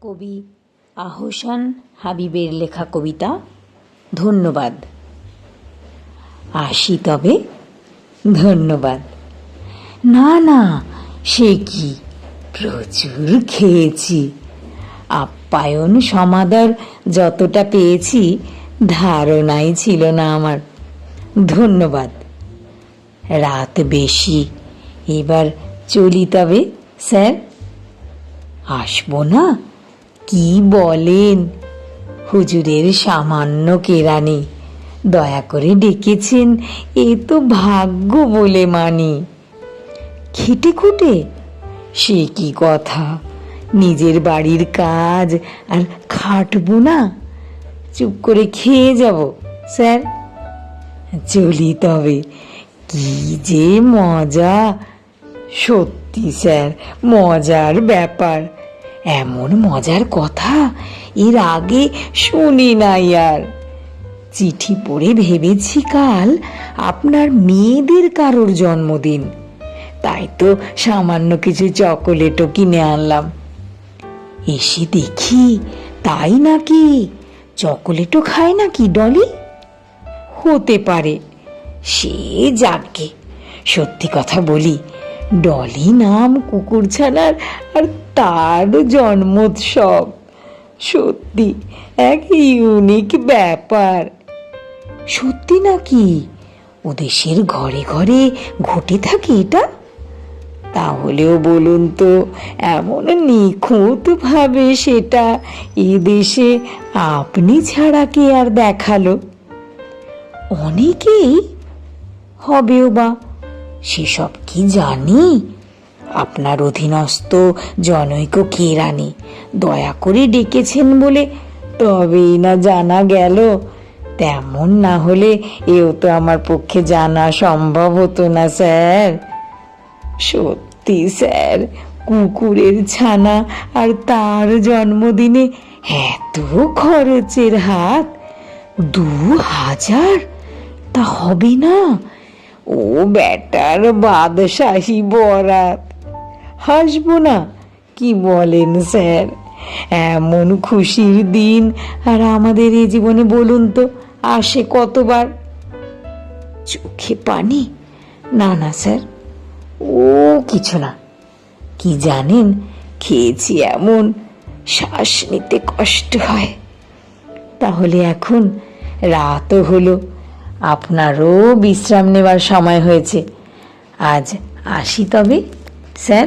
কবি আহসান হাবিবের লেখা কবিতা, ধন্যবাদ। আসি তবে, ধন্যবাদ। না না, সে কি? প্রচুর খেয়েছি। আপ্যায়ন সমাদর যতটা পেয়েছি, ধারণাই ছিল না আমার। ধন্যবাদ। রাত বেশি। এবার চলি তবে, স্যার। আসব না? কি বলেন? হুজুরের সামান্য কেরানি। দয়া করে ডেকেছেন, এ তো ভাগ্য বলে মানি। খেটে খুটে? সে কি কথা? নিজের বাড়ির কাজ আর খাটবো না? চুপ করে খেয়ে যাব, স্যার। চলি তবে, কি যে মজা। সত্যি, স্যার, মজার ব্যাপার। এমন মজার কথা? এর আগে শুনি নাই আর। চিঠি পড়ে ভেবেছি কাল আপনার মেয়েদের কারোর জন্মদিন। তাই তো সামান্য কিছু চকোলেটও কিনে আনলাম। এসে দেখি তাই নাকি চকোলেটও খায় নাকি ডলি? হতে পারে। সে যাকে। সত্যি কথা বলি, ডলি নাম কুকুর ছানার আর তার জন্মোৎসব। সত্যি, এক ইউনিক ব্যাপার। সত্যি নাকি? ও দেশের ঘরে ঘরে ঘটে থাকে এটা? তাহলেও বলুন তো, এমন নিখুঁত ভাবে সেটা এ দেশে আপনি ছাড়া কে আর দেখাল? অনেকেই, হবেও বা। সেসব কি জানি? আপনার অধীনস্থ জনৈক কেরানি দয়া করে ডেকেছেন বলে তবেই না জানা গেল। তেমন না হলে এও তো আমার পক্ষে জানা সম্ভব হতো না, স্যার। সত্যি, স্যার, কুকুরের ছানা আর তার জন্মদিনে এত খরচের হাত? দু হাজার? তা হবে না। ও ব্যাটার বাদশাহী বরাত। হাসবো না। কি বলেন স্যার? এমন খুশির দিন। আর আমাদের এই জীবনে বলুন তো, আসে কতবার? চোখে পানি? না না, স্যার। ও, কিছু না। কি জানেন, খেয়েছি এমন। শ্বাস নিতে কষ্ট হয়। তাহলে এখন রাতও হলো। আপনারও বিশ্রাম নেবার সময় হয়েছে। আজ আসি তবে, স্যার।